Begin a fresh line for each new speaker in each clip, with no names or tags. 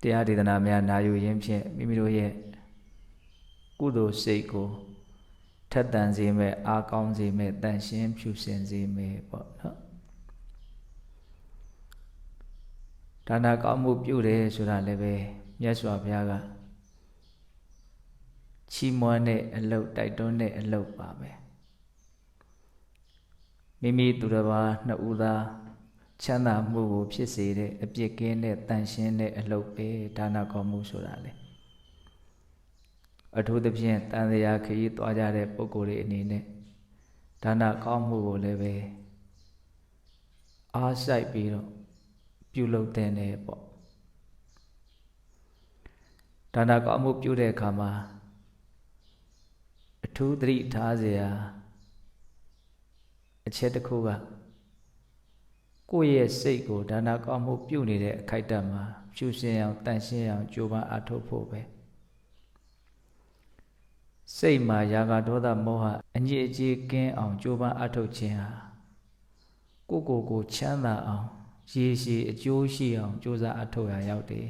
တရားဒေသနာများနာယူရင်းဖြင့်မိမိတို့ရဲ့ကုသိုလ်စိတ်ကိုထက်သန်စေမဲ့အားကောင်းစေမဲ့တန်ရှင်းဖြူစင်စေမဲ့ပေါ့နော်ဒါနာကောင်းမှုပြုတယ်ဆိုတာလည်းပဲမြတ်စွာဘုရားကချီးမွမ်းတဲ့အလုပ်တိုက်တွန်းတဲ့အလုပ်ပါပဲမိမိသူတစ်ပါးနှစ်ဦးသား ချမ်းသာမှုကိုဖြစ်စေတဲ့အပြစ်ကင်းတဲ့တန်ရှင်းတဲ့အလုပ်ပဲဒါနကောင်းမှုဆိုတာလေအထူးသဖြင့်တန်တရားခရီးသွားကြတဲ့ပုဂ္ဂိုလ်တွေအနေနဲ့ဒါနကောင်းမှုကိုလည်းပဲအားစိုက်ပြီးတော့ပြုလုပ်တဲ့နေပေါ့ဒါနကောင်းမှုပြုတဲ့အခါမှာအထူးသတိထားเสียအချက်တစ်ခုက ကိုယ့်ရဲ့စိတ်ကိုဒါနကောင်းမှုပြုနေတဲ့အခိုက်အတန့်မှာဖြူစင်အောင်တန့်ရှင်းအောင်ကြိုးပမ်းအထောက်ဖို့ပဲစိတ်မှာယာဂဒေါသမောဟအညစ်အကြေးကင်းအောင်ကြိုးပမ်းအထောက်ခြင်းဟာကိုယ့်ကိုယ်ကိုချမ်းသာအောင်ရေရှည်အကျိုးရှိအောင်ကြိုးစားအထောက်ရရောက်တယ်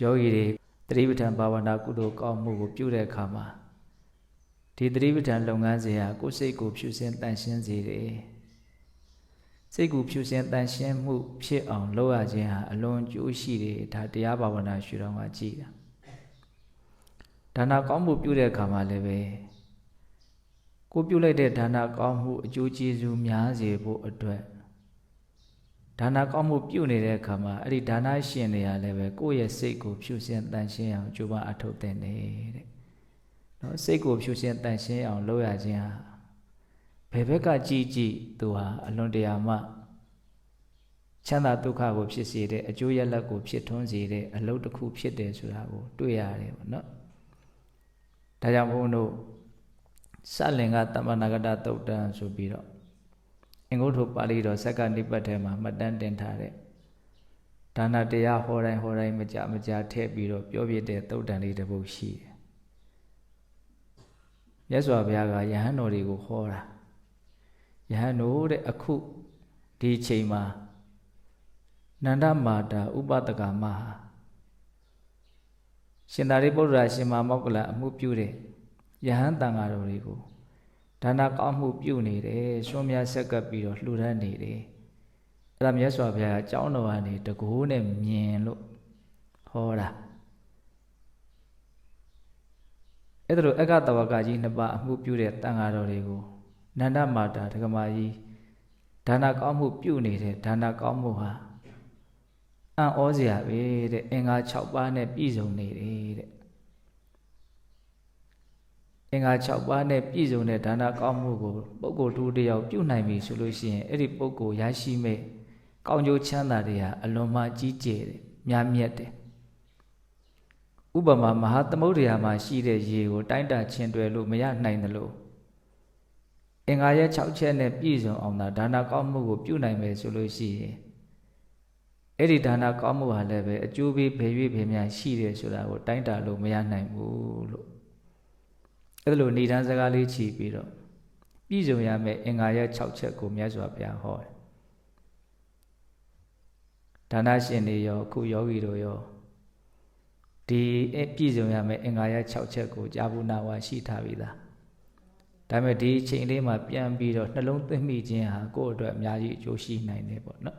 ယောဂီတွေတတိပဋ္ဌာန်ဘာဝနာကုသိုလ်ကောင်းမှုကိုပြုတဲ့အခါမှာ ဒီတတိပဋ္ဌာန်လုပ်ငန်းစဉ်ဟာကိုယ်စိတ်ကိုဖြူစင်တန်ရှင်းစေတယ်စိတ်ကိုဖြူစင်တန်ရှင်းမှု ဖြစ်အောင်လုပ်ရခြင်းဟာအလွန်ကျိုးရှိတယ်ဒါတရားဘာဝနာရှုတော်မှာကြည်တာဒါနာကောင်းမှုပြုတဲ့အခါမှာလည်းပဲကိုပြုလိုက်တဲ့ဒါနာကောင်းမှုအကျိုးကျေးဇူးများစေဖို့အတွက်ဒါနာကောင်းမှုပြုနေတဲ့အခါမှာအဲ့ဒီဒါနာရှင်တွေကလည်းပဲကိုယ့်ရဲ့စိတ်ကိုဖြူစင်တန်ရှင်းအောင်ကြိုးပမ်းအထောက်တဲ့နေတဲ့ နော်စိတ်ကိုဖြူစင်တန်ရှင်းအောင်လုပ်ရခြင်းဟာဘယ်ဘက်ကကြည်ကြည်သူဟာအလွန်တရာမှချမ်းသာဒုက္ခကိုဖြစ်စေတဲ့အကျိုးရလဒ်ကိုဖြစ်ထွန်းစေတဲ့အလုပ်တစ်ခုဖြစ်တယ်ဆိုတာကိုတွေ့ရတယ်ပေါ့နော်ဒါကြောင့်ဘုန်းတို့စလင်္ကတမ္မနာဂတသုတ်တံဆိုပြီးတော့အင်္ဂုတ္တပါဠိတော်စက္ကနိပတ်ထဲမှာမှတ်တမ်းတင်ထားတဲ့ဒါနတရားဟောတိုင်းဟောတိုင်းမကြမကြထည့်ပြီးတော့ပြောပြတဲ့သုတ်တံလေးတစ်ပုဒ်ရှိတယ် မြတ်စွာဘုရားကယဟန်တော်တွေကိုဟောတာယဟန်တို့တဲ့အခုဒီချိန်မှာနန္ဒမာတာဥပဒကမဟာရှင်သာရိပုတ္တရာရှင်မမောက္ကလအမှုပြုတဲ့ယဟန်တန်ဃာတော်တွေကိုဒါနကောင်းမှုပြုနေတယ်ရွှွန်များဆက်ကပ်ပြီးတော့လှူဒန်းနေတယ်အဲ့ဒါမြတ်စွာဘုရားကကြောင်းတော်ကနေတကိုးနဲ့မြင်လို့ဟောတာ အဲ့ဒါလိုအက္ခတဝကကြီးနှစ်ပါးအမှုပြုတဲ့တန်ဃာတော်တွေကိုနန္ဒမာတာဒကမာကြီးဒါနကောင်းမှုပြုနေတဲ့ဒါနကောင်းမှုဟာအံ့ဩစရာပဲတဲ့အင်္ဂါ6ပါးနဲ့ပြည့်စုံနေတယ်တဲ့အင်္ဂါ6ပါးနဲ့ပြည့်စုံတဲ့ဒါနကောင်းမှုကိုပုဂ္ဂိုလ်တူတယောက်ပြုနိုင်ပြီဆိုလို့ရှိရင်အဲ့ဒီပုဂ္ဂိုလ်ရရှိမဲ့ကောင်းကျိုးချမ်းသာတွေဟာအလွန်မှကြီးကျယ်တယ်များမြတ်တယ် ဥပမာမဟာသမုဒ္ဒရာမှာရှိတဲ့ရေကိုတိုင်းတာချင်းတွယ်လို့မရနိုင်သလိုအင်္ဂါရဲ့6ချက်နဲ့ပြည့်စုံအောင်သာဒါနကောင်းမှုကိုပြုနိုင်မယ်ဆိုလို့ရှိရင်အဲ့ဒီဒါနကောင်းမှုဟာလည်းပဲအကျိုးပေးဘယ်၍ဘယ်များရှိတယ်ဆိုတာကိုတိုင်းတာလို့မရနိုင်ဘူးလို့အဲ့ဒါလိုဏိဒန်းစကားလေးခြီးပြီးတော့ပြည့်စုံရမယ့်အင်္ဂါရဲ့6ချက်ကိုမြတ်စွာဘုရားဟောတယ်ဒါနရှင်တွေရောအခုယောဂီတို့ရော ဒီပြည့်စုံရမယ့်အင်္ဂါရ6ချက်ကိုကြာဘူးနာဝါရှိထားပြီသားဒါပေမဲ့ဒီချိန်လေးမှာပြန်ပြီးတော့နှလုံးသွင်းမိခြင်းဟာကိုယ့်အတွက်အများကြီးအကျိုးရှိနိုင်တယ်ပေါ့နော်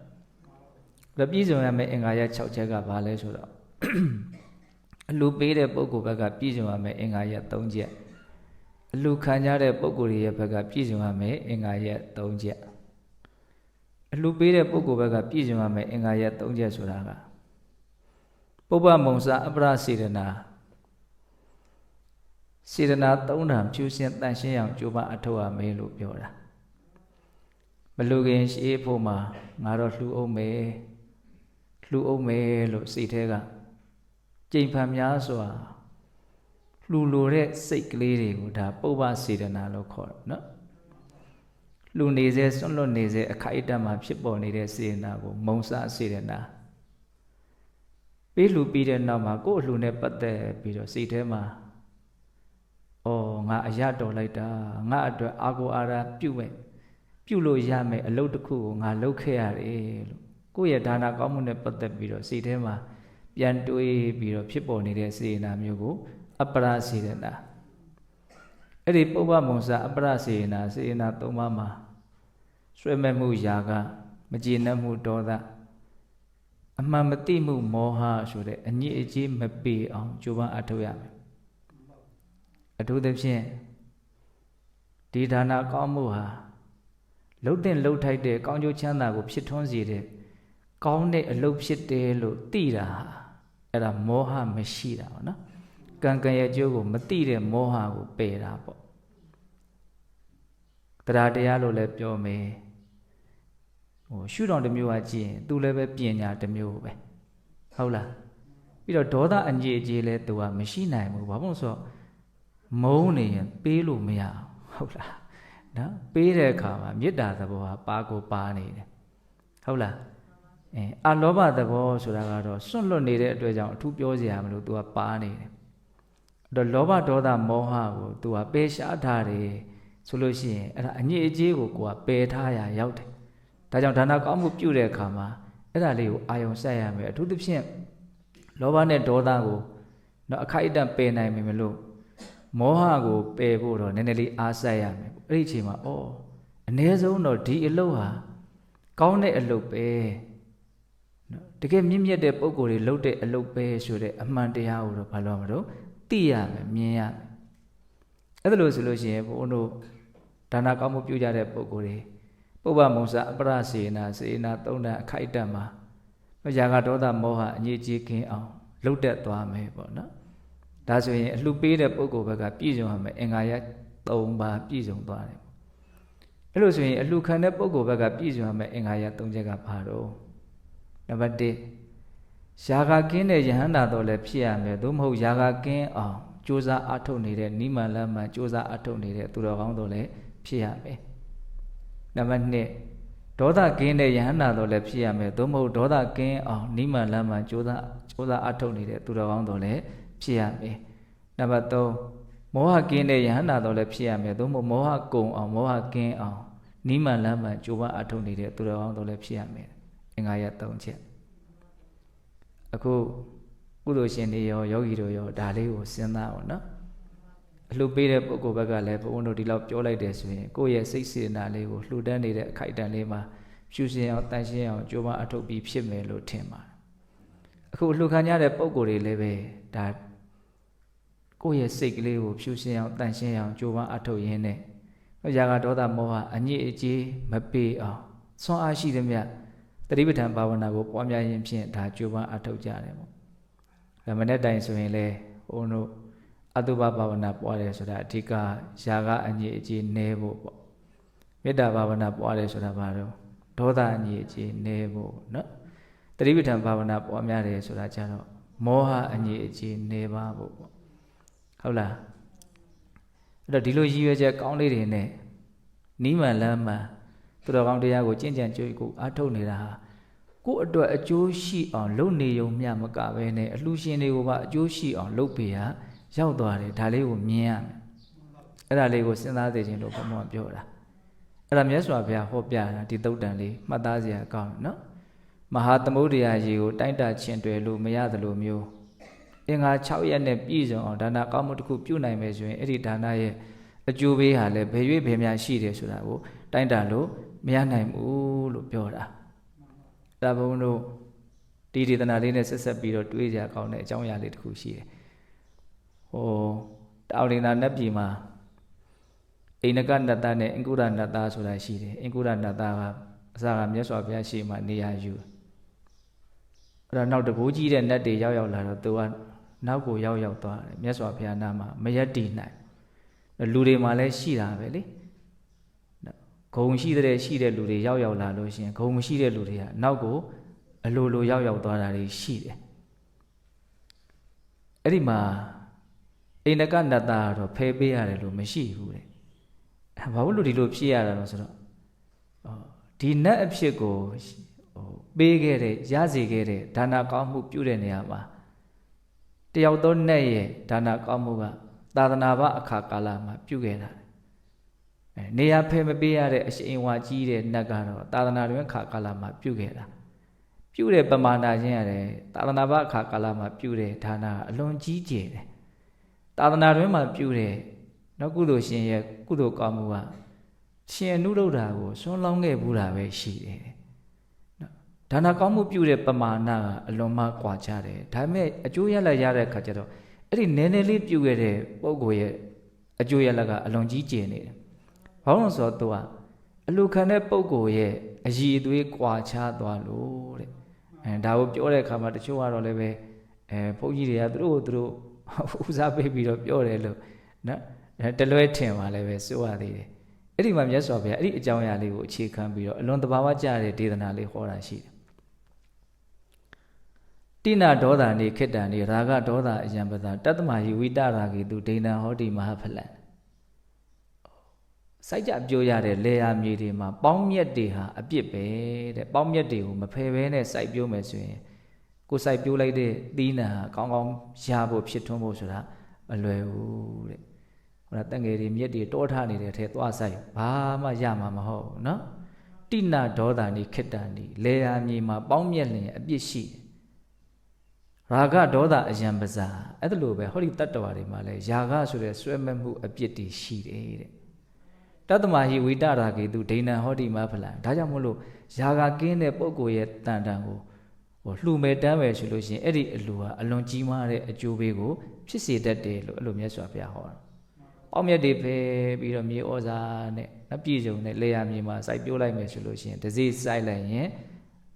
ဒါပြည့်စုံရမယ့်အင်္ဂါရ6ချက်ကဘာလဲဆိုတော့အလူပေးတဲ့ပုဂ္ဂိုလ်ဘက်ကပြည့်စုံရမယ့်အင်္ဂါရ3ချက်အလူခံကြတဲ့ပုဂ္ဂိုလ်ရဲ့ဘက်ကပြည့်စုံရမယ့်အင်္ဂါရ3ချက်အလူပေးတဲ့ပုဂ္ဂိုလ်ဘက်ကပြည့်စုံရမယ့်အင်္ဂါရ3ချက်ဆိုတာက ပုပ္ပမုံစာအပရစေတနာစေတနာသုံးဓာဖြူစင်တန်ရှင်းအောင်ကြိုးပမ်းအထောက်အမဲလို့ပြောတာမလူခင်ရှေးဖို့မှာငါတော့လှူအောင်မယ်လှူအောင်မယ်လို့စိတ်ထဲကကြိမ်ဖန်များစွာလှူလိုတဲ့စိတ်ကလေးတွေကိုဒါပုပ္ပစေတနာလို့ခေါ်တယ်နော်လှူနေစေစွန့်လွတ်နေစေအခိုက်အတန့်မှာဖြစ်ပေါ်နေတဲ့စေတနာကိုမုံစစေတနာ ပေးလှူပြီးတဲ့နောက်မှာကိုယ့်အလှူနဲ့ပတ်သက်ပြီးတော့စိတ်ထဲမှာအော်ငါအရတော်လိုက်တာငါအတွက်အာကိုအာရာပြုမဲ့ပြုလို့ရမယ်အလုပ်တစ်ခုကိုငါလုပ်ခဲ့ရတယ်လို့ကိုယ့်ရဲ့ဒါနာကောင်းမှုနဲ့ပတ်သက်ပြီးတော့စိတ်ထဲမှာပြန်တွေးပြီးတော့ဖြစ်ပေါ်နေတဲ့စေနာမျိုးကို အပ္ပရစေနာအဲ့ဒီပုဗ္ဗမုံစာအပ္ပရစေနာစေနာ၃ပါးမှာဆွဲမဲ့မှုຢာက မကျေနပ်မှုဒေါသ အမှန်မသိမှုမောဟဆိုတဲ့အညစ်အကြေးမပေအောင်ကြိုးပမ်းအထောက်ရမယ်အထူးသဖြင့်ဒီဒါနာကောင်းမှုဟာလှုပ်တဲ့လှုပ်ထိုက်တဲ့ကောင်းကျိုးချမ်းသာကိုဖြစ်ထွန်းစေတဲ့ကောင်းတဲ့အလုပ်ဖြစ်တယ်လို့သိတာဟာအဲ့ဒါမောဟမရှိတာပေါ့နော်ကံကံရဲ့အကျိုးကိုမသိတဲ့မောဟကိုပယ်တာပေါ့တရားတရားလို့လည်းပြောမယ် ဟိုရှုတော်တစ်မျိုးကကြည့်ရင်သူလည်းပဲပညာတစ်မျိုးပဲဟုတ်လားပြီးတော့ဒေါသအငြိအကျေးလည်းသူကမရှိနိုင်ဘူးဘာလို့ဆိုတော့မုန်းနေရင်ပေးလို့မရဟုတ်လားနော်ပေးတဲ့အခါမှာမေတ္တာသဘောဟာပါကိုပါနေတယ်ဟုတ်လားအဲအလောဘသဘောဆိုတာကတော့စွန့်လွတ်နေတဲ့အတွက်ကြောင့်အထူးပြောစရာမလိုသူကပါနေတယ်အဲ့တော့လောဘဒေါသမောဟကိုသူကပယ်ရှားထားတယ်ဆိုလို့ရှိရင်အဲ့ဒါအညစ်အကြေးကိုကိုကပယ်ထားရရောက်တယ် ဒါကြောင့်ဒါနကောင်းမှုပြုတဲ့အခါမှာအဲ့ဒါလေးကိုအာယုံစိုက်ရမယ်အထူးသဖြင့်လောဘနဲ့ဒေါသကိုတော့အခိုက်အတန့်ပယ်နိုင်မယ်မလို့မောဟကိုပယ်ဖို့တော့နည်းနည်းလေးအားစိုက်ရမယ်အဲ့ဒီအချိန်မှာအော်အ ਨੇ ဆုံးတော့ဒီအလုပ်ဟာကောင်းတဲ့အလုပ်ပဲနော်တကယ်မြင့်မြတ်တဲ့ပုံကိုယ်တွေလုပ်တဲ့အလုပ်ပဲဆိုတဲ့အမှန်တရားကိုတော့ဘာလို့မလို့သိရမယ်မြင်ရမယ်အဲ့ဒါလို့ဆိုလို့ရှိရင်ဘုန်းတို့ဒါနကောင်းမှုပြုကြတဲ့ပုံကိုယ်တွေ ပုဗ္ဗမုံစာအပရစေနာစေနာသုံးတန်အခိုက်အတန့်မှာရာဂဒေါသမောဟအငြိအကျေးခင်းအောင်လှုပ်တက်သွားမယ်ပေါ့နော်ဒါဆိုရင်အလှပေးတဲ့ပုဂ္ဂိုလ်ဘက်ကပြည့်စုံရမယ်အင်္ဂါရ၃ပါးပြည့်စုံသွားတယ်အဲ့လိုဆိုရင်အလှခံတဲ့ပုဂ္ဂိုလ်ဘက်ကပြည့်စုံရမယ်အင်္ဂါရ၃ချက်ကဘာတော့နံပါတ်1ယာဂကင်းတဲ့ယဟန္တာတော်လည်းဖြစ်ရမယ်သို့မဟုတ်ယာဂကင်းအောင်ကြိုးစားအထုတ်နေတဲ့နိမန်လမ်းမှကြိုးစားအထုတ်နေတဲ့သူတော်ကောင်းတော်လည်းဖြစ်ရမယ် နံပါတ်2ဒေါသကင်းတဲ့ယဟန္တာတော်လည်းဖြစ်ရမယ်သို့မဟုတ်ဒေါသကင်းအောင်နိမန်လမ်းမှကြိုးစားကြိုးစားအထုတ်နေတဲ့သူတော်ကောင်းတော်လည်းဖြစ်ရမယ်နံပါတ်3မောဟကင်းတဲ့ယဟန္တာတော်လည်းဖြစ်ရမယ်သို့မဟုတ်မောဟကုံအောင်မောဟကင်းအောင်နိမန်လမ်းမှကြိုးပမ်းအထုတ်နေတဲ့သူတော်ကောင်းတော်လည်းဖြစ်ရမယ်အင်္ဂါရ3ချက်အခုကုသိုလ်ရှင်တွေရောယောဂီတို့ရောဒါလေးကိုစဉ်းစားအောင်နော် အလှပေးတဲ့ပုဂ္ဂိုလ်ဘက်ကလည်းဘုန်းတို့ဒီလောက်ပြောလိုက်တယ်ဆိုရင်ကိုယ့်ရဲ့စိတ်စေနာလေးကိုလှူဒန်းနေတဲ့အခိုက်အတန့်လေးမှာဖြူစင်အောင်တန်ရှင်းအောင်ကြိုးပမ်းအထုတ်ပြီးဖြစ်မယ်လို့ထင်ပါတယ်အခုလှူခံရတဲ့ပုဂ္ဂိုလ်တွေလည်းပဲဒါကိုယ့်ရဲ့စိတ်ကလေးကိုဖြူစင်အောင်တန်ရှင်းအောင်ကြိုးပမ်းအထုတ်ရင်းနဲ့ရာဂဒေါသမောဟအညစ်အကြေးမပေးအောင်ဆွမ်းအားရှိသမျှတတိပဋ္ဌာန်ဘာဝနာကိုပွားများခြင်းဖြင့်ဒါကြိုးပမ်းအထောက်ကြတယ်ပေါ့။ဒါမနေ့တိုင်ဆိုရင်လေဟိုတို့ အတုပဘာဝနာပွားတယ်ဆိုတာအဓိကယာကအညစ်အကြေးနည်းဖို့ပေါ့။မေတ္တာဘာဝနာပွားတယ်ဆိုတာဘာလို့ဒေါသအညစ်အကြေးနည်းဖို့နော်။တတိပဋ္ဌာန်ဘာဝနာပွားများတယ်ဆိုတာကြတော့မောဟအညစ်အကြေးနည်းပါဖို့ပေါ့။ဟုတ်လား။အဲ့တော့ဒီလိုရည်ရွယ်ချက်ကောင်းလေးတွေနဲ့နီးမှန်လမ်းမှန်သူတော်ကောင်းတရားကိုကြင်ကြံကြွေးကိုအားထုတ်နေတာဟာကိုယ့်အတွက်အကျိုးရှိအောင်လုပ်နေုံမျှမကပဲနဲ့အလှရှင်တွေကိုပါအကျိုးရှိအောင်လုပ်ပေးရ ရောက်သွားတယ်ဒါလေးကိုမြင်ရမယ်အဲ့ဒါလေးကိုစဉ်းစားသိခြင်းလို့ဘုံဘပြောတာအဲ့ဒါမြတ်စွာဘုရားဟောပြတာဒီသုတ်တန်လေးမှတ်သားစရာကောင်းတယ်နော်မဟာသမုဒ္ဒရာကြီးကိုတိုက်တာချင်းတွယ်လို့မရသလိုမျိုးအင်္ဂါ6ရက်နဲ့ပြည့်စုံအောင်ဒါနကောင်းမှုတစ်ခုပြုနိုင်မယ်ဆိုရင်အဲ့ဒီဒါနရဲ့အကျိုးပေးဟာလည်းဘယ်၍ဘယ်များရှိတယ်ဆိုတာကိုတိုက်တာလို့မရနိုင်ဘူးလို့ပြောတာဒါဘုံတို့ဒီဒေသနာလေးနဲ့ဆက်ဆက်ပြီးတော့တွေးကြကောင်းတဲ့အကြောင်းအရာလေးတစ်ခုရှိတယ် ဟိုတောင်လင်နာနတ်ပြည်မှာအိန္ဒကနတ္တနဲ့အင်္ဂုရနတ္တဆိုတာရှိတယ်အင်္ဂုရနတ္တကအစကမြတ်စွာဘုရားရှိမှနေရာယူအဲ့တော့နောက်တကူကြီးတဲ့နတ်တွေရောက်ရောက်လာတော့သူကနောက်ကိုရောက်ရောက်သွားတယ်မြတ်စွာဘုရားနာမှာမရက်တည်နိုင်လူတွေမှာလည်းရှိတာပဲလေဂုံရှိတဲ့ရှိတဲ့လူတွေရောက်ရောက်လာလို့ရှိရင်ဂုံမရှိတဲ့လူတွေကနောက်ကိုအလိုလိုရောက်ရောက်သွားတာတွေရှိတယ်အဲ့ဒီမှာ အိန္ဒကနတ္တာတော့ဖယ်ပေးရတယ်လို့မရှိဘူးတဲ့ဘာလို့လို့ဒီလိုဖြစ်ရတာလဲဆိုတော့ဒီနတ်အဖြစ်ကိုဟိုပေးခဲ့တဲ့ရစေခဲ့တဲ့ဒါနာကောင်းမှုပြုတဲ့နေရာမှာတယောက်သောနတ်ရဲ့ဒါနာကောင်းမှုကသာသနာ့ဘအခါကာလမှာပြုခဲ့တာနေရာဖယ်မပေးရတဲ့အရှင်ဝါကြီးတဲ့နတ်ကတော့သာသနာတွင်ခါကာလမှာပြုခဲ့တာပြုတဲ့ပမာဏချင်းရတယ်သာသနာ့ဘအခါကာလမှာပြုတဲ့ဌာနအလွန်ကြီးကျယ်တယ် သာသနာတွင်မှာပြုတဲ့နောက်ကုသိုလ်ရှင်ရဲ့ကုသိုလ်ကောင်းမှုကရှင်အနုရုဒ္ဓကိုဆွန်းလောင်းခဲ့ဘူးတာပဲရှိတယ်ဒါနာကောင်းမှုပြုတဲ့ပမာဏကအလွန်မှကွာခြားတယ်ဒါပေမဲ့အကျိုးရလဒ်ရတဲ့ခါကျတော့အဲ့ဒီနည်းနည်းလေးပြုခဲ့တဲ့ပုံကိုရဲ့အကျိုးရလဒ်ကအလွန်ကြီးကျယ်နေတယ်ဘာလို့ဆိုတော့သူကအလူခံတဲ့ပုံကိုရဲ့အည်အသွေးကွာခြားသွားလို့တဲ့အဲဒါကိုပြောတဲ့အခါမှာတချို့ကတော့လည်းပဲအဲဘုန်းကြီးတွေကသူတို့သူတို့ ဦးစားပေးပြီးတော့ပြောတယ်လို့နော်တလွဲထင်ပါလည်းပဲစိုးရသေးတယ်အဲ့ဒီမှာမြတ်စွာဘုရားအဲ့ဒီအကြောင်းအရာလေးကိုအခြေခံပြီးတော့အလွန်တဘာဝကြတဲ့ဒေသနာလေးဟောတာရှိတယ်တိနာဒေါသနေခိတ္တန်နေရာဂဒေါသအယံပသာတတ္တမဟိဝိတရာဂေသူဒိဏဟောတိမဟာဖလံစိုက်ကြပြောရတဲ့လေယာမြေတွေမှာပေါင်းမြက်တွေဟာအပြစ်ပဲတဲ့ပေါင်းမြက်တွေကိုမဖယ်ဘဲနဲ့စိုက်ပြောမယ်ဆိုရင် ကိုစိုက်ပြိုးလိုက်တဲ့သီးနှံဟာကောင်းကောင်းရဖို့ဖြစ်ထွန်းဖို့ဆိုတာမလွယ်ဘူးတဲ့ဟိုလားတန်ငယ်တွေမြက်တွေတောထနေတဲ့အထဲသွားဆိုင်ဘာမှရမှာမဟုတ်ဘူးနော်တိဏဒေါသနိခိတ္တနိလေယာမြေမှာပေါင်းမြက်လင်အပြစ်ရှိရာဂဒေါသအယံပဇာအဲ့ဒါလိုပဲဟောဒီတတ္တဝါတွေမှာလဲယာဂဆိုတဲ့ဆွဲမဲ့မှုအပြစ်တွေရှိတယ်တဲ့တတ္တမဟိဝိတရာကေတုဒိဏဟောဒီမဖလံဒါကြောင့်မို့လို့ယာဂကင်းတဲ့ပုဂ္ဂိုလ်ရဲ့တန်တန်ကို ဟိုလှူမဲ့တမ်းပဲဆိုလို့ရှိရင်အဲ့ဒီအလှူဟာအလွန်ကြီးမားတဲ့အကျိုးပေးကိုဖြစ်စေတတ်တယ်လို့အဲ့လိုမြတ်စွာဘုရားဟောတာ။ပေါက်မြတ်တွေဖယ်ပြီးတော့မြေဩဇာနဲ့နပြည့်စုံတဲ့လေယာမြေမှာစိုက်ပြိုးလိုက်မယ်ဆိုလို့ရှိရင်တစည်းစိုက်လိုက်ရင်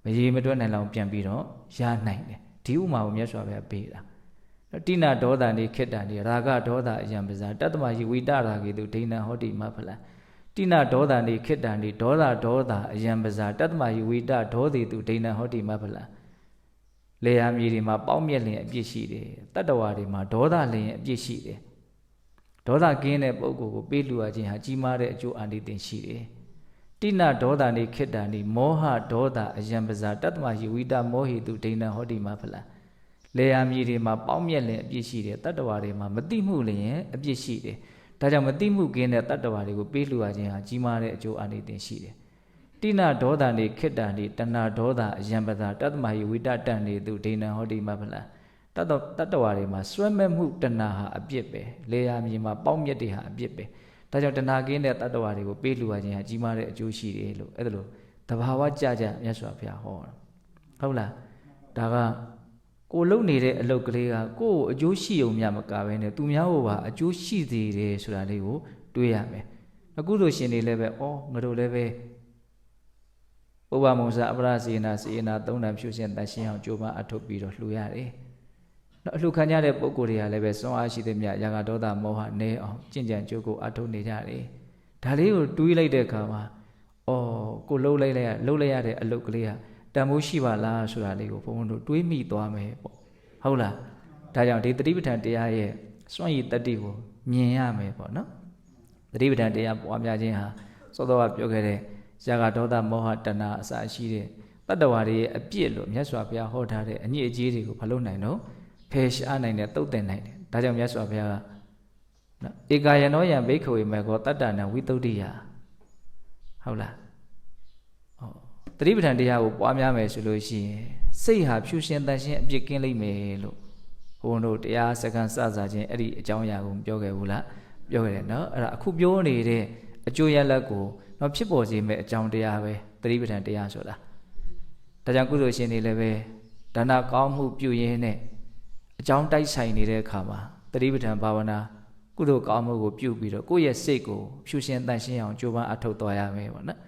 မရေမတွက်နိုင်လောက်ပြန်ပြီးတော့ရနိုင်တယ်ဒီဥမာကိုမြတ်စွာဘုရားပေးတာတိနာဒေါသနေခိတ္တနေရာဂဒေါသအယံပဇာတတ္တမယိဝိတရာကေတုဒိဏဟောတိမဖလံတိနာဒေါသနေခိတ္တနေဒေါသဒေါသအယံပဇာတတ္တမယိဝိတဒေါသေတုဒိဏဟောတိမဖလံ လေယာမြေတွေမှာပေါက်မြက်လင်အပြစ်ရှိတယ်တတ္တဝါတွေမှာဒေါသလင်အပြစ်ရှိတယ်ဒေါသကင်းတဲ့ပုဂ္ဂိုလ်ကိုပေးလူရခြင်းဟာကြီးမားတဲ့အကျိုးအန္တရာယ်ရှိတယ်တိနဒေါသနေခိတ္တနိမောဟဒေါသအယံပဇာတတ္တမယဝိတမောဟိတုဒိဏဟောတိမဖလံလေယာမြေတွေမှာပေါင်းမြက်လင်အပြစ်ရှိတယ်တတ္တဝါတွေမှာမတိမှုလျင်အပြစ်ရှိတယ်ဒါကြောင့်မတိမှုကင်းတဲ့တတ္တဝါတွေကိုပေးလှူရခြင်းဟာကြီးမားတဲ့အကျိုးအာနိသင်ရှိတယ် တိနဒေါသနေခိတ္တနိတဏဒေါသအယံပဇာတတ္တမယဝိတတန်နေတုဒိဏဟောတိမဖလံတတ္တတတ္တဝါတွေမှာစွဲမဲ့မှုတဏဟာအပြစ်ပဲလေယာမြေမှာပေါင်းမြက်တွေဟာအပြစ်ပဲဒါကြောင့်တဏှာကင်းတဲ့တတ္တဝါတွေကိုပေးလှူရခြင်းဟာကြီးမားတဲ့အကျိုးရှိတယ်လို့အဲ့ဒါလို့တဘာဝကြကြမြတ်စွာဘုရားဟောတာဟုတ်လားဒါကကိုလုံနေတဲ့အလုပ်ကလေးကကိုယ့်ကိုအကျိုးရှိုံမြမကပဲနဲ့သူများကိုပါအကျိုးရှိသေးတယ်ဆိုတာလေးကိုတွေးရမယ်အခုလိုရှင်တွေလည်းပဲဩငါတို့လည်းပဲ ပုဗ္ဗမုံစာအပရစေနာစေနာသုံးတန်ဖြူရှင်တန်ရှင်းအောင်ကြိုးပမ်းအထုတ်ပြီးတော့လှူရတယ်နော်အလှခံကြတဲ့ပုံကိုယ်တွေကလည်းပဲစွမ်းအားရှိတဲ့မြရာဂဒေါသမောဟနဲအောင်ကြင်ကြံကြိုးကိုအထုတ်နေကြတယ်ဒါလေးကိုတွေးလိုက်တဲ့အခါမှာအော်ကိုလှုပ်လိုက်လိုက်ရလှုပ်လိုက်ရတဲ့အလုပ်ကလေးဟာတန်ဖိုးရှိပါလားဆိုတာလေးကိုဘုံဘုံတို့တွေးမိသွားမယ်ပေါ့ဟုတ်လားဒါကြောင့်ဒီတတိပဋ္ဌာန်တရားရဲ့စွန့်ရည်တတ္တိကိုမြင်ရမယ်ပေါ့နော်တတိပဋ္ဌာန်တရားပွားများခြင်းဟာစောစောကပြောခဲ့တဲ့ ရာဂဒေါသမောဟတဏှာအစရှိတဲ့တတ္တဝါတွေရဲ့အပြစ်လို့မြတ်စွာဘုရားဟောထားတဲ့အညစ်အကြေးတွေကိုဘာလို့နိုင်တော့ဖယ်ရှားနိုင်တယ်တုတ်တင်နိုင်တယ်ဒါကြောင့်မြတ်စွာဘုရားကနော်ဧကာယနောယံဘိက္ခဝေမေကောတတ္တနံဝိတုဒ္ဓိယဟုတ်လားဟောတတိပဋ္ဌာန်တရားကိုပွားများမယ်ဆိုလို့ရှိရင်စိတ်ဟာဖြူရှင်တန်ရှင်းအပြစ်ကင်းလိမ့်မယ်လို့ဘုန်းတို့တရားစကန်စစားခြင်းအဲ့ဒီအကြောင်းအရာကိုပြောခဲ့ဘူးလားပြောခဲ့တယ်နော်အဲ့ဒါအခုပြောနေတဲ့ အကျိုးရလဒ်ကိုတော့ဖြစ်ပေါ်စေမဲ့အကြောင်းတရားပဲတတိပဋ္ဌာန်တရားဆိုတာဒါကြောင့်ကုသိုလ်ရှင်တွေလည်းပဲဒါနကောင်းမှုပြုရင်းနဲ့အကြောင်းတိုက်ဆိုင်နေတဲ့အခါမှာတတိပဋ္ဌာန်ဘာဝနာကုသိုလ်ကောင်းမှုကိုပြုပြီးတော့ကိုယ့်ရဲ့စိတ်ကိုဖြူရှင်တန်ရှင်းအောင်ကြိုးပမ်းအထောက်သွားရမယ်ပေါ့နော်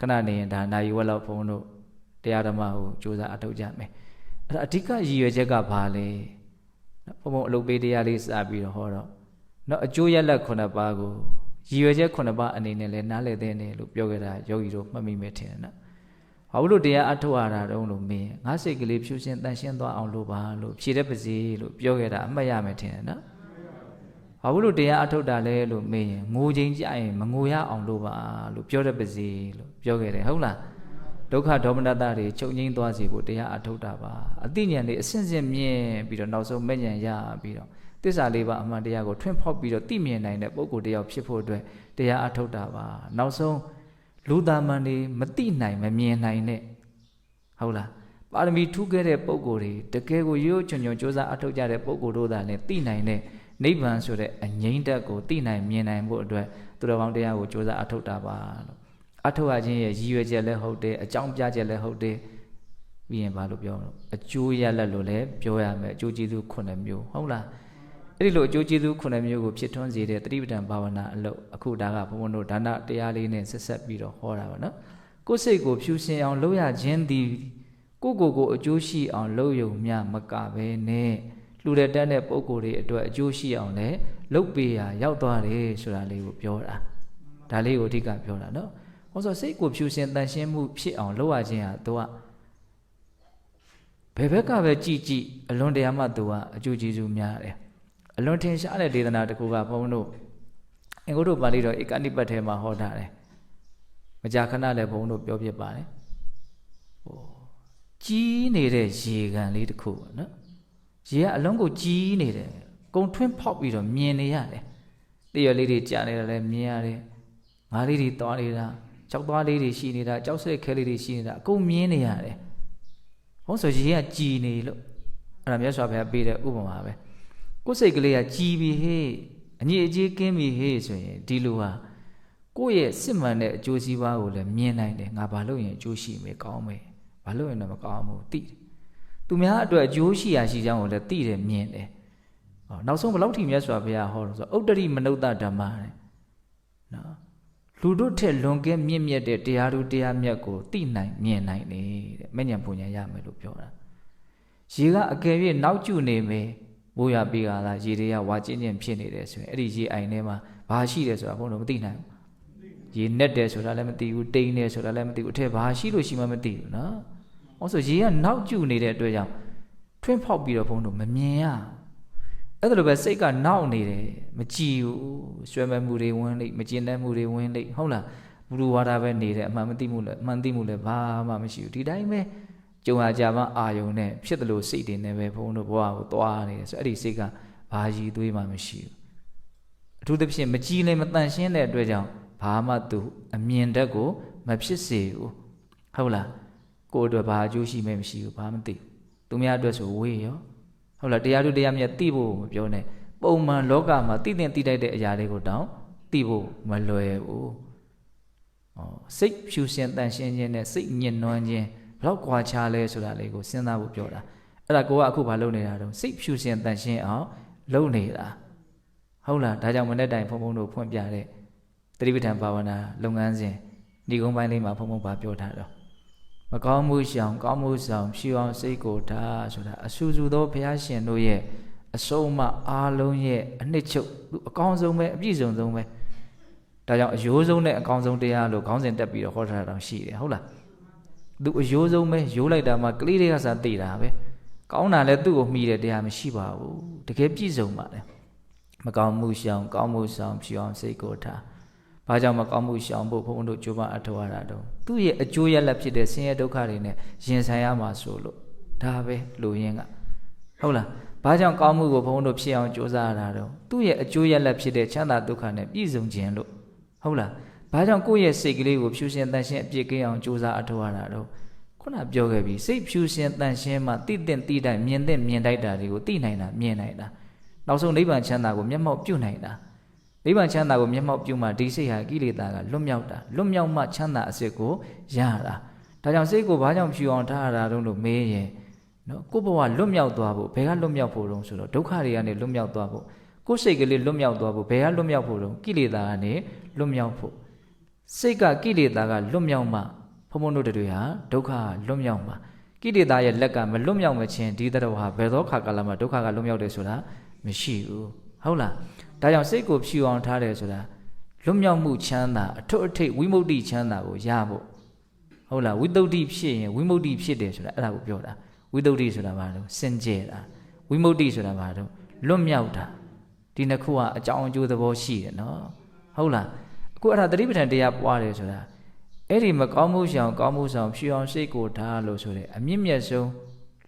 ခဏနေရင်ဒါနိုင်ဝက်လောက်ဘုန်းတို့တရားဓမ္မကိုကြိုးစားအထောက်ကြမယ်အဲ့ဒါအဓိကရည်ရွယ်ချက်ကဘာလဲဘုံဘုံအလုပ်ပေးတရားလေးစပြီးတော့ဟောတော့နော်အကျိုးရလတ်ခုနှစ်ပါးကို ရည်ရွယ်ချက်ခုနှစ်ပါးအနေနဲ့လည်းနားလည်တဲ့နေလို့ပြောခဲ့တာယောဂီတို့မှတ်မိမယ်ထင်တယ်နော်ဘာလို့တရားအထုတ်ရတာတုံးလို့မင်းငါစိတ်ကလေးဖြူစင်တန်ရှင်းသွားအောင်လို့ပါလို့ဖြေတဲ့ပါစေလို့ပြောခဲ့တာအမှတ်ရမယ်ထင်တယ်နော်ဘာလို့တရားအထုတ်တာလဲလို့မေးရင်ငိုချင်းကြရင်မငိုရအောင်လို့ပါလို့ပြောတဲ့ပါစေလို့ပြောခဲ့တယ်ဟုတ်လားဒုက္ခဒေါမနတတွေချုပ်ငိမ့်သွားစေဖို့တရားအထုတ်တာပါအသိဉာဏ်လေးအစဉ်စဉ်မြင်ပြီးတော့နောက်ဆုံးမဲ့ဉာဏ်ရပြီးတော့ သစ္စာလေးပါအမှန်တရားကိုထွန်းဖောက်ပြီးတော့သိမြင်နိုင်တဲ့ပုဂ္ဂိုလ်တယောက်ဖြစ်ဖို့အတွက်တရားအထုတ်တာပါနောက်ဆုံးလူသားမန်တွေမသိနိုင်မမြင်နိုင်တဲ့ဟုတ်လားပါရမီထူးခဲ့တဲ့ပုဂ္ဂိုလ်တွေတကယ်ကိုရိုးရိုးချွန်ချွန်စူးစမ်းအထောက်ကြတဲ့ပုဂ္ဂိုလ်တို့သာလည်းသိနိုင်တဲ့နိဗ္ဗာန်ဆိုတဲ့အငိမ့်တက်ကိုသိနိုင်မြင်နိုင်ဖို့အတွက်သူတော်ကောင်းတရားကိုစူးစမ်းအထောက်တာပါလို့အထောက်အချင်းရဲ့ရည်ရွယ်ချက်လည်းဟုတ်တယ်အကြောင်းပြချက်လည်းဟုတ်တယ်ပြီးရင်ဘာလို့ပြောမလို့အကျိုးရလက်လို့လည်းပြောရမယ်အကျိုးကျေးဇူးခုနှစ်မျိုးဟုတ်လား အဲ့ဒီလိုအကျိုးကျေးဇူးခုနှစ်မျိုးကိုဖြစ်ထွန်းစေတဲ့တတိပဋ္ဌာန်ဘာဝနာအလုပ်အခုဒါကဘုံဘုံတို့ဒါနတရားလေးနဲ့ဆက်ဆက်ပြီးတော့ဟောတာပါနော်ကိုယ်စိတ်ကိုဖြူစင်အောင်လုပ်ရခြင်းသည်ကိုကိုကိုအကျိုးရှိအောင်လုပ်ယုံမြမကပဲနဲ့လှူတဲ့တက်တဲ့ပုံကိုယ်တွေအတွက်အကျိုးရှိအောင်လည်းလုပ်ပေးရရောက်သွားတယ်ဆိုတာလေးကိုပြောတာဒါလေးကိုအဓိကပြောတာနော်ဟောဆိုစိတ်ကိုဖြူစင်တန်ရှင်းမှုဖြစ်အောင်လုပ်ရခြင်းဟာသူကဘယ်ဘက်ကပဲကြည်ကြည်အလွန်တရာမှသူကအကျိုးကျေးဇူးများတယ် အလွန်ထင်ရှားတဲ့ဒေသနာတစ်ခုကဘုန်းတို့အင်္ဂုတ္တပါဠိတော်ဧကနိပတ်ထဲမှာဟောထားတယ်မကြာခဏလည်းဘုန်းတို့ပြောပြပါတယ်ဟိုကြီးနေတဲ့ရေကန်လေးတစ်ခုပေါ့နော်ရေကအလုံးကိုကြီးနေတယ်ကုံထွင်းဖောက်ပြီးတော့မြင်နေရတယ်တရလေးတွေကြာနေတာလည်းမြင်ရတယ်ငါးလေးတွေသွားနေတာကြောက်သွားလေးတွေရှိနေတာကြောက်စက်ခဲလေးတွေရှိနေတာအကုန်မြင်နေရတယ်ဟောဆိုရေကကြည်နေလို့အဲ့ဒါမြတ်စွာဘုရားပေးတဲ့ဥပမာပဲ ကိုယ်စိတ်ကလေးကကြည်ပြီဟေ့အညစ်အကြေးကင်းပြီဟေ့ဆိုရင်ဒီလိုဟာကိုယ့်ရဲ့စစ်မှန်တဲ့အကျိုးစီးပွားကိုလည်းမြင်နိုင်တယ်ငါဘာလို့ရင်အကျိုးရှိမယ်ကောင်းမယ်ဘာလို့ရင်တော့မကောင်းဘူးသိတယ်သူများအတွက်အကျိုးရှိရာရှိကြောင်းကိုလည်းသိတယ်မြင်တယ်ဟောနောက်ဆုံးဘလောက်ထိမြတ်စွာဘုရားဟောလို့ဆိုဥတ္တရိမနုဿဓမ္မတဲ့နော်လူတို့ထက်လွန်ကဲမြင့်မြတ်တဲ့တရားတို့တရားမြတ်ကိုသိနိုင်မြင်နိုင်တယ်တဲ့မဉ္ဇဉ်ပူညာရမယ်လို့ပြောတာရေကအကယ်၍နောက်ကျနေမယ် ဘိုးရပေးကလားရေတွေကဝါကျင်းကျင်ဖြစ်နေတယ်ဆိုရင်အဲ့ဒီရေအိုင်ထဲမှာဘာရှိတယ်ဆိုတာဘုန်းတော်မသိနိုင်ဘူးရေနဲ့တယ်ဆိုတာလည်းမသိဘူးတိမ်တယ်ဆိုတာလည်းမသိဘူးအထက်ဘာရှိလို့ရှိမှမသိဘူးနော်။ဟောဆိုရေကနောက်ကျနေတဲ့အတွက်ကြောင့်ထွင်းဖောက်ပြီးတော့ဘုန်းတော်မမြင်ရအဲ့ဒါလိုပဲစိတ်ကနောက်နေတယ်မကြည်ဘူးဆွဲမဲ့မှုတွေဝင်လိမ့်မကျင်တဲ့မှုတွေဝင်လိမ့်ဟုတ်လားဘုရဝါဒပဲနေတယ်အမှန်မသိမှုလည်းအမှန်သိမှုလည်းဘာမှမရှိဘူးဒီတိုင်းပဲ ကြုံရကြမှာအာယုံနဲ့ဖြစ်တယ်လို့စိတ်တွေနဲ့ပဲဘုန်းတို့ဘဝကိုသွားနေတယ်ဆိုအဲ့ဒီစိတ်ကဘာရည်သွေးမှမရှိဘူးအထူးသဖြင့်မကြည်လည်းမတန်ရှင်းတဲ့အတွက်ကြောင့်ဘာမှသူအမြင်တတ်ကိုမဖြစ်စေဘူးဟုတ်လားကိုယ်အတွက်ဘာအကျိုးရှိမဲမရှိဘူးဘာမှမသိဘူးသူများအတွက်ဆိုဝေးရောဟုတ်လားတရားတို့တရားမြတ်သိဖို့မပြောနဲ့ပုံမှန်လောကမှာသိတဲ့သိတတ်တဲ့အရာတွေကိုတောင်သိဖို့မလွယ်ဘူး။ဩစိတ်ဖြူစင်တန်ရှင်းခြင်းနဲ့စိတ်ညစ်နွမ်းခြင်းဘ လောက်ကွာခြားလဲဆိုတာလေးကိုစဉ်းစားဖို့ပြောတာ။အဲ့ဒါကိုကအခုဘာလုပ်နေတာတုံးစိတ်ဖြူစင်တန်ရှင်းအောင်လုပ်နေတာ။ဟုတ်လားဒါကြောင့်မနေ့တိုင်ဖုံဖုံတို့ဖွင့်ပြတဲ့သတိပဋ္ဌာန်ဘာဝနာလုပ်ငန်းစဉ်ဒီကုန်းပိုင်းလေးမှာဖုံဖုံပါပြောထားတော့မကောင်းမှုရှောင်ကောင်းမှုဆောင်ဖြူအောင်စိတ်ကိုထားဆိုတာအဆူဆူသောဘုရားရှင်တို့ရဲ့အဆုံးအမအားလုံးရဲ့အနှစ်ချုပ်သူအကောင်းဆုံးပဲအပြည့်စုံဆုံးပဲဒါကြောင့်အယိုးဆုံးနဲ့အကောင်းဆုံးတရားလို့ခေါင်းစဉ်တက်ပြီးတော့ဟောထားတာတောင်ရှိတယ်ဟုတ်လား သူအယိုးဆုံးပဲယိုးလိုက်တာမှကလေးတွေကစားသိတာပဲကောင်းတာလည်းသူ့ကိုမှီတဲ့တရားမရှိပါဘူးတကယ်ပြည့်စုံပါတယ်မကောင်းမှုရှောင်ကောင်းမှုဆောင်ဖြူအောင်စိတ်ကိုထားဘာကြောင့်မကောင်းမှုရှောင်ဖို့ဘုန်းဘုန်းတို့ကြိုးပမ်းအထောက်ရတာတော့သူ့ရဲ့အကျိုးရလတ်ဖြစ်တဲ့ဆင်းရဲဒုက္ခတွေနဲ့ရင်ဆိုင်ရမှာဆိုလို့ဒါပဲလူရင်းကဟုတ်လားဘာကြောင့်ကောင်းမှုကိုဘုန်းတို့ဖြစ်အောင်ကြိုးစားရတာတော့သူ့ရဲ့အကျိုးရလတ်ဖြစ်တဲ့ချမ်းသာဒုက္ခနဲ့ပြည့်စုံခြင်းလို့ဟုတ်လား ဘာကြောင့်ကိုယ့်ရဲ့စိတ်ကလေးကိုဖြူရှင်တန်ရှင်းအပြည့်ကင်းအောင်ကြိုးစားအထောက်ရတာတော့ခုနပြောခဲ့ပြီစိတ်ဖြူရှင်တန်ရှင်းမှတိတင့်တိတိုင်းမြင်တဲ့မြင်တိုက်တာတွေကိုသိနိုင်တာမြင်နိုင်တာနောက်ဆုံးနိဗ္ဗာန်ချမ်းသာကိုမျက်မှောက်ပြုနိုင်တာနိဗ္ဗာန်ချမ်းသာကိုမျက်မှောက်ပြုမှဒီစိတ်ဟာကိလေသာကလွတ်မြောက်တာလွတ်မြောက်မှချမ်းသာအစစ်ကိုရတာဒါကြောင့်စိတ်ကိုဘာကြောင့်ဖြူအောင်ထားရတာတုံးလို့မေးရင်နော်ကိုယ့်ဘဝလွတ်မြောက်သွားဖို့ဘယ်ကလွတ်မြောက်ဖို့တုံးဆိုတော့ဒုက္ခတွေကနေလွတ်မြောက်သွားဖို့ကိုယ်စိတ်ကလေးလွတ်မြောက်သွားဖို့ဘယ်ကလွတ်မြောက်ဖို့တုံးကိလေသာကနေလွတ်မြောက်ဖို့ စိတ်ကကိလေသာကလွတ်မြောက်မှဘုံဘုံတို့တွေဟာဒုက္ခလွတ်မြောက်မှကိလေသာရဲ့လက်ကမလွတ်မြောက်မချင်းဒီတတော်ဟာဘယ်သောခါကာလမှာဒုက္ခကလွတ်မြောက်တယ်ဆိုတာမရှိဘူးဟုတ်လားဒါကြောင့်စိတ်ကိုဖြူအောင်ထားတယ်ဆိုတာလွတ်မြောက်မှုချမ်းသာအထွတ်အထိပ်ဝိမု ക്തി ချမ်းသာကိုရဖို့ဟုတ်လားဝိတုဒ္ဓိဖြစ်ရင်ဝိမု ക്തി ဖြစ်တယ်ဆိုတာအဲ့ဒါကိုပြောတာဝိတုဒ္ဓိဆိုတာဘာလို့စင်ကြယ်တာဝိမု ക്തി ဆိုတာဘာလို့လွတ်မြောက်တာဒီနှစ်ခုကအကြောင်းအကျိုးသဘောရှိတယ်နော်ဟုတ်လား အခုအဲ့ဒါတတိပဋ္ဌာန်တရားပွားတယ်ဆိုတာအဲ့ဒီမကောင်းမှုရှောင်ကောင်းမှုဆောင်ဖြူအောင်စိတ်ကိုထားလို့ဆိုတဲ့အမြင့်မြတ်ဆုံး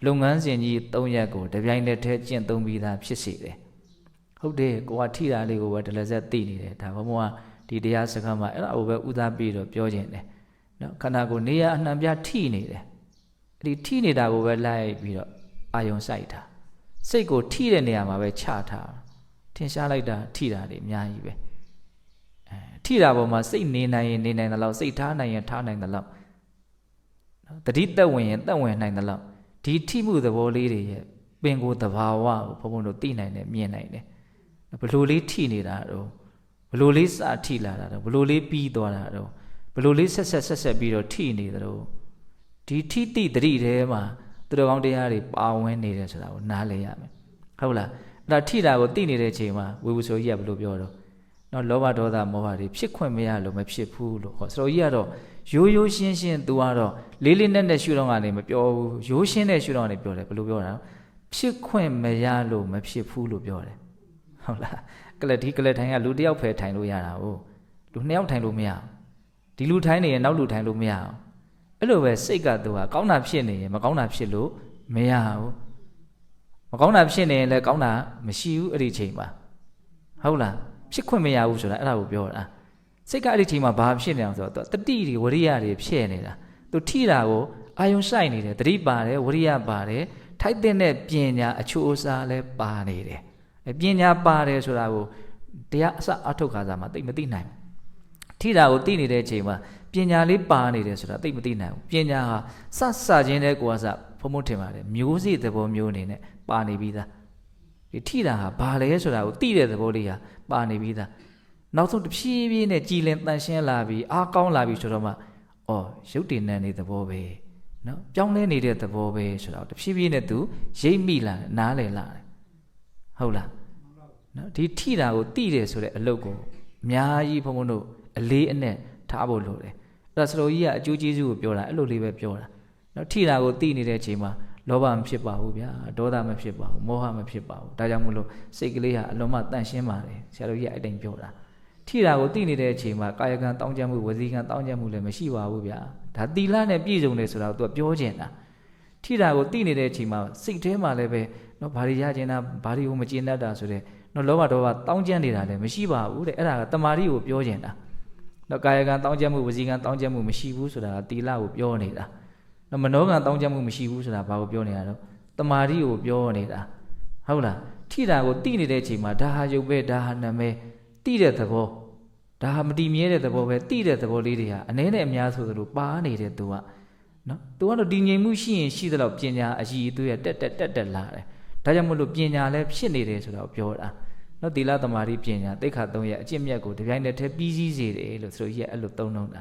လုပ်ငန်းစဉ်ကြီး၃ရပ်ကိုတပြိုင်တည်းထဲကျင့်သုံးပြီးသားဖြစ်စေတယ်ဟုတ်တယ်ကိုကထိတာလေးကိုပဲဒလဇက်သိနေတယ်ဒါဘုံဘုံကဒီတရားစကားမှာအဲ့ဒါကိုပဲဥသားပြီးတော့ပြောခြင်းတယ်နော်ခန္ဓာကိုယ်နေရအနှံပြထိနေတယ်အဲ့ဒီထိနေတာကိုပဲလိုက်ပြီးတော့အာယုံစိုက်တာစိတ်ကိုထိတဲ့နေရာမှာပဲချထားထင်ရှားလိုက်တာထိတာတွေအများကြီးပဲအဲ ထိတာပေါ်မှာစိတ်နေနိုင်ရင်နေနိုင်တယ်လို့စိတ်ထားနိုင်ရင်ထားနိုင်တယ်လို့နော်တတိတက်ဝင်ရင်တက်ဝင်နိုင်တယ်လို့ဒီထိမှုသဘောလေးတွေရဲ့ပင်ကိုယ်တဘာဝကိုဘုံဘုံတို့သိနိုင်တယ်မြင်နိုင်တယ်ဘလို့လေးထိနေတာတော့ဘလို့လေးစာထိလာတာတော့ဘလို့လေးပြီးသွားတာတော့ဘလို့လေးဆက်ဆက်ဆက်ဆက်ပြီးတော့ထိနေတယ်တော့ဒီထိတိတတိထဲမှာသူတော်ကောင်းတရားတွေပါဝင်နေတယ်ဆိုတာကိုနားလည်ရမယ်ဟုတ်လားအဲ့ဒါထိတာကိုသိနေတဲ့အချိန်မှာဝေဘူးဆိုကြီးကဘလို့ပြောတော့ နော်လောဘဒေါသမောဟတွေဖြစ်ခွင့်မရလို့မဖြစ်ဘူးလို့ဟောဆိုတော့ကြီးကတော့ရိုးရိုးရှင်းရှင်း तू ကတော့လေးလေးနက်နက်ရှုတော့ကနေမပြောဘူးရိုးရှင်းတဲ့ရှုတော့ကနေပြောတယ်ဘလို့ပြောတာဖြစ်ခွင့်မရလို့မဖြစ်ဘူးလို့ပြောတယ်ဟုတ်လားကလဒီကလထိုင်ကလူတစ်ယောက်ဖယ်ထိုင်လို့ရတာဟုတ်လူနှစ်ယောက်ထိုင်လို့မရဒီလူထိုင်နေရင်နောက်လူထိုင်လို့မရအောင်အဲ့လိုပဲစိတ်ကသူကကောင်းတာဖြစ်နေရင်မကောင်းတာဖြစ်လို့မရဘူးမကောင်းတာဖြစ်နေရင်လည်းကောင်းတာမရှိဘူးအဲ့ဒီချိန်မှာဟုတ်လား ဖြစ်ခွင့်မရဘူးဆိုတာအဲ့ဒါကိုပြောတာစိတ်ကအဲ့ဒီချိန်မှာဘာဖြစ်နေအောင်ဆိုတော့တတိတွေဝရိယတွေဖြစ်နေတာသူထိတာကိုအာယုံဆိုင်နေတယ်တတိပါတယ်ဝရိယပါတယ်ထိုက်တဲ့ပညာအချိုးအစားလည်းပါနေတယ်ပညာပါတယ်ဆိုတာကိုတရားအစအထုတ်ခါစားမှာသိမသိနိုင်ဘူးထိတာကိုသိနေတဲ့အချိန်မှာပညာလေးပါနေတယ်ဆိုတာသိမသိနိုင်ဘူးပညာဟာစစချင်းတဲ့ကိုကစဖုံဖုံထင်ပါတယ်မျိုးစေ့သဘောမျိုးအနေနဲ့ပါနေပြီးသား ဒီထိတာဟာဘာလဲဆိုတာကိုသိတဲ့သဘောလေးဟာပါနေပြီးသားနောက်ဆုံးတဖြည်းဖြည်းနဲ့ကြည်လင်တန်ရှင်းလာပြီးအားကောင်းလာပြီးဆိုတော့မှအော်ရုပ်တည်နေတဲ့သဘောပဲနော်ပြောင်းလဲနေတဲ့သဘောပဲဆိုတော့တဖြည်းဖြည်းနဲ့သူရိပ်မိလာနားလည်လာတယ်ဟုတ်လားနော်ဒီထိတာကိုတိတယ်ဆိုတဲ့အလုပ်ကိုအများကြီးဘုံဘုံတို့အလေးအနက်ထားဖို့လိုတယ်အဲ့ဒါစလိုကြီးကအကျိုးကျေးဇူးကိုပြောတာအဲ့လိုလေးပဲပြောတာနော်ထိတာကိုတိနေတဲ့အချိန်မှာ လောဘမဖြစ်ပါဘူးဗျာဒေါသမဖြစ်ပါဘူးမောဟမဖြစ်ပါဘူးဒါကြောင့်မလို့စိတ်ကလေးဟာအလုံးမတန့်ရှင်းပါတယ်ဆရာတို့ကြီးအဲ့တိုင်းပြောတာထိတာကိုတိနေတဲ့အချိန်မှာကာယကံတောင်းကြမှုဝစီကံတောင်းကြမှုလည်းမရှိပါဘူးဗျာဒါတီလာနဲ့ပြည့်စုံတယ်ဆိုတာကို तू ပြောချင်တာထိတာကိုတိနေတဲ့အချိန်မှာစိတ်ထဲမှာလည်းပဲနော်ဘာတွေရကျင်တာဘာတွေကိုမကျင်တတ်တာဆိုတဲ့နော်လောဘဒေါသတောင်းကျမ်းနေတာလည်းမရှိပါဘူးတဲ့အဲ့ဒါကတမာရီကိုပြောချင်တာနော်ကာယကံတောင်းကျမ်းမှုဝစီကံတောင်းကျမ်းမှုမရှိဘူးဆိုတာကတီလာကိုပြောနေတာ နော်မနောကံတောင်းကျမ်းမှုမရှိဘူးဆိုတာဘာကိုပြောနေတာတော့တမာရီကိုပြောနေတာဟုတ်လားထိတာကိုတိနေတဲ့အချိန်မှာဒါဟာယုတ်ပဲဒါဟာနာမဲတိတဲ့သဘောဒါဟာမတည်မြဲတဲ့သဘောပဲတိတဲ့သဘောလေးတွေဟာအနည်းနဲ့အများဆိုသလိုပါနေတဲ့သူကနော်သူကတော့တည်ငြိမ်မှုရှိရင်ရှိသလောက်ပညာအည်သူရဲ့တက်တက်တက်တက်လာတယ်ဒါကြောင့်မလို့ပညာလည်းဖြစ်နေတယ်ဆိုတော့ပြောတာနော်သီလသမာဓိပညာတိခါသုံးရဲ့အကျင့်မြတ်ကိုတပြိုင်တည်းထဲပြီးစည်းစေတယ်လို့ဆိုရအဲ့လိုသုံးနှုံးတာ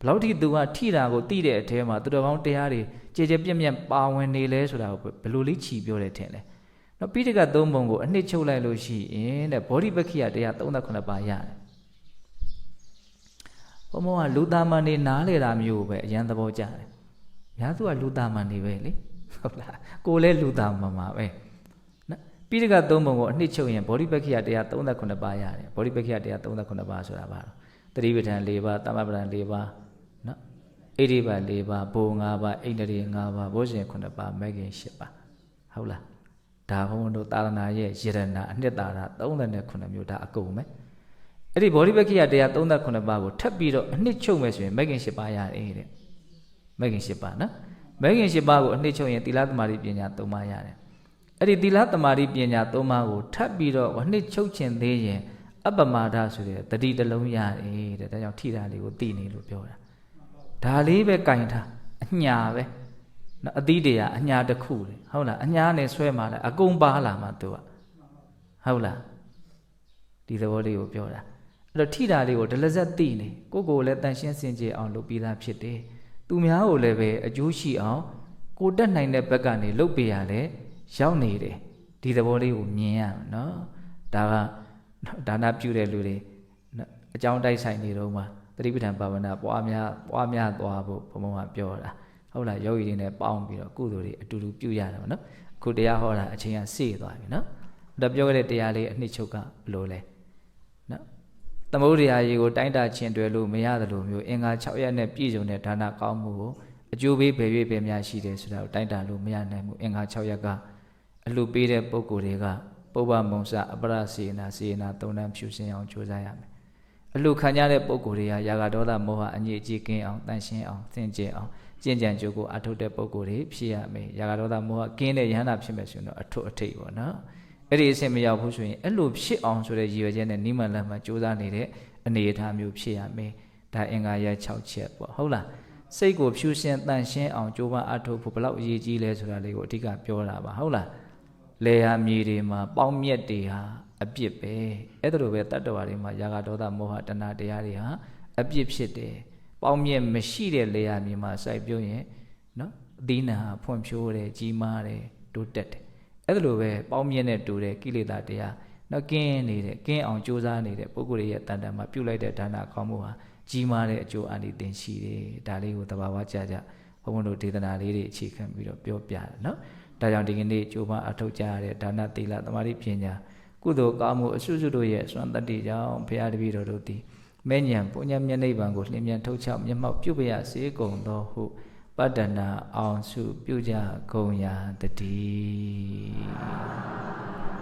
ဘလောက်ထိသူကထိတာကိုတိတဲ့အထဲမှာသူတော်ကောင်းတရားတွေကြည်ကြပြက်ပြက်ပါဝင်နေလဲဆိုတာကိုဘယ်လိုလေးခြီးပြောတယ်ထင်လဲနော်ပိဋကသုံးပုံကိုအနှစ်ချုပ်လိုက်လို့ရှိရင်တဲ့ဘောဓိပက္ခိယတရား39ပါးရတယ်ဘုံဘုံကလူသားမန်နေနားလေတာမျိုးပဲအရန်သဘောကျတယ်။ညာသူကလူသားမန်နေပဲလေဟုတ်လားကိုလည်းလူသားမန်ပါပဲနော်ပိဋကသုံးပုံကိုအနှစ်ချုပ်ရင်ဘောဓိပက္ခိယတရား39ပါးရတယ်ဘောဓိပက္ခိယတရား39ပါးဆိုတာပါတော့တတိပဋ္ဌာန်၄ပါးတမပဋ္ဌာန်၄ပါးနော် ဣတိပါ၄ပါးဘူ၅ပါးဣန္ဒြေ၅ပါးဘောဇဉ်9ပါးမဂ်ခင်10ပါးဟုတ်လားဒါဘုံတို့သာသနာရဲ့ယရဏအနှစ်သာရ39မျိုးဒါအကုန်ပဲအဲ့ဒီဗောဓိပက္ခိယတရား39ပါးကိုထပ်ပြီးတော့အနှစ်ချုပ်မယ်ဆိုရင်မဂ်ခင်10ပါးရတယ်တဲ့မဂ်ခင်10ပါးနော်မဂ်ခင်10ပါးကိုအနှစ်ချုပ်ရင်သီလသမာဓိပညာ3ပါးရတယ်အဲ့ဒီသီလသမာဓိပညာ3ပါးကိုထပ်ပြီးတော့အနှစ်ချုပ်ခြင်းသေးရင်အပမာဒဆိုတဲ့တတိတလုံးရတယ်တဲ့ဒါကြောင့်ထိတာလေးကိုသိနေလို့ပြောတာ ဒါလေးပဲကင်ထားအညာပဲနော်အသီးတရားအညာတစ်ခုလေဟုတ်လားအညာနဲ့ဆွဲမှလည်းအကုန်ပါလာမှသူကဟုတ်လားဒီသဘောလေးကိုပြောတာအဲ့တော့ထိတာလေးကိုဒလဇက်သိနေကိုကိုလည်းတန်ရှင်းစင်ကြယ်အောင်လုပ်ပြီးသားဖြစ်တယ်သူများကိုလည်းပဲအကျိုးရှိအောင်ကိုတက်နိုင်တဲ့ဘက်ကနေလုပ်ပေးရလဲရောက်နေတယ်ဒီသဘောလေးကိုမြင်ရမယ်နော်ဒါကဒါနပြုတဲ့လူတွေအကြောင်းတိုက်ဆိုင်နေတော့မှ သတိပဋ္ဌာန်ဘာဝနာပွားများပွားများသွားဖို့ဘုံဘုံကပြောတာဟုတ်လားယောဂီတွေနဲ့ပေါင်းပြီးတော့ကုသိုလ်တွေအတူတူပြုရတယ်ဗောနော်အခုတရားဟောတာအချိန်ကစေ့သွားပြီနော်ဒါပြောခဲ့တဲ့တရားလေးအနှစ်ချုပ်ကဘလို့လဲနော်သမုဒ္ဒရာရေကိုတိုင်းတာခြင်းတွယ်လို့မရသလိုမျိုးအင်္ဂါ6ရက်နဲ့ပြည့်စုံတဲ့ဒါနကောင်းမှုကိုအကျိုးပေးဘယ်၍ပဲများရှိတယ်ဆိုတာကိုတိုင်းတာလို့မရနိုင်ဘူးအင်္ဂါ6ရက်ကအလှပေးတဲ့ပုံကိုယ်တွေကပုဗ္ဗမုံစအပရစေနာစေနာသုံးတန်းဖြူစင်အောင်ကြိုးစားရမယ် အလှခံကြတဲ့ပုံကိုယ်တွေကယာဂဒေါသမောဟအညစ်အကြေးကင်းအောင်တန်ရှင်းအောင်သင်ကျင်အောင်ကျင့်ကြံကြိုးကိုအထုတ်တဲ့ပုံကိုယ်တွေဖြစ်ရမယ်ရာဂဒေါသမောဟကင်းတဲ့ယဟန္တာဖြစ်မယ်ဆိုရင်တော့အထွတ်အထိပ်ပေါ့နော်အဲ့ဒီအဆင့်မရောက်ဘူးဆိုရင်အဲ့လိုဖြစ်အောင်ဆိုတဲ့ရည်ရွယ်ချက်နဲ့နိမန်လမ်းမှာကြိုးစားနေတဲ့အနေအထားမျိုးဖြစ်ရမယ်ဒါအင်္ဂါရ6ချက်ပေါ့ဟုတ်လားစိတ်ကိုဖြူရှင်တန်ရှင်းအောင်ကြိုးပမ်းအထုတ်ဖို့ဘလောက်အရေးကြီးလဲဆိုတာလေးကိုအဓိကပြောတာပါဟုတ်လားလေယာမြေတွေမှာပေါင်းမြက်တွေဟာ အပြစ်ပဲအဲ့ဒါလိုပဲတတ္တဝါတွေမှာယာဂဒေါသမောဟတဏှာတရားတွေဟာအပြစ်ဖြစ်တယ်ပေါင်းမြက်မရှိတဲ့လေယာမြေမှာစိုက်ပြုံးရင်နော်အသီးနှံဟာဖွံ့ဖြိုးတယ်ကြီးမားတယ်တိုးတက်တယ်အဲ့ဒါလိုပဲပေါင်းမြက်နဲ့တူတဲ့ကိလေသာတရားနော်ကင်းနေတဲ့ကင်းအောင်ကြိုးစားနေတဲ့ပုဂ္ဂိုလ်ရဲ့တန်တန်မှာပြုတ်လိုက်တဲ့ဒါနကောင်းမှုဟာကြီးမားတဲ့အကျိုးအနိသင်ရှိတယ်ဒါလေးကိုသဘာဝကြကြဘုန်းဘုန်းတို့ဒေသနာလေးတွေအခြေခံပြီးတော့ပြောပြတယ်နော်ဒါကြောင့်ဒီကနေ့ကြိုးပမ်းအထောက်ကြရတဲ့ဒါနသီလသမာဓိပညာ ကုသိုလ်ကောင်းမှုအစွတ်စွတ်တို့ရဲ့စွမ်းတတ္တိကြောင့်ဘုရားတပည့်တော်တို့သည်မဲ့ညံပုညမျက်နှိပ်ပံကိုလျင်မြန်ထုတ်ချောက်မျက်မှောက်ပြုပရစေကုန်သောဟုပတ္တနာအောင်စုပြုကြကုန်ရာတည်း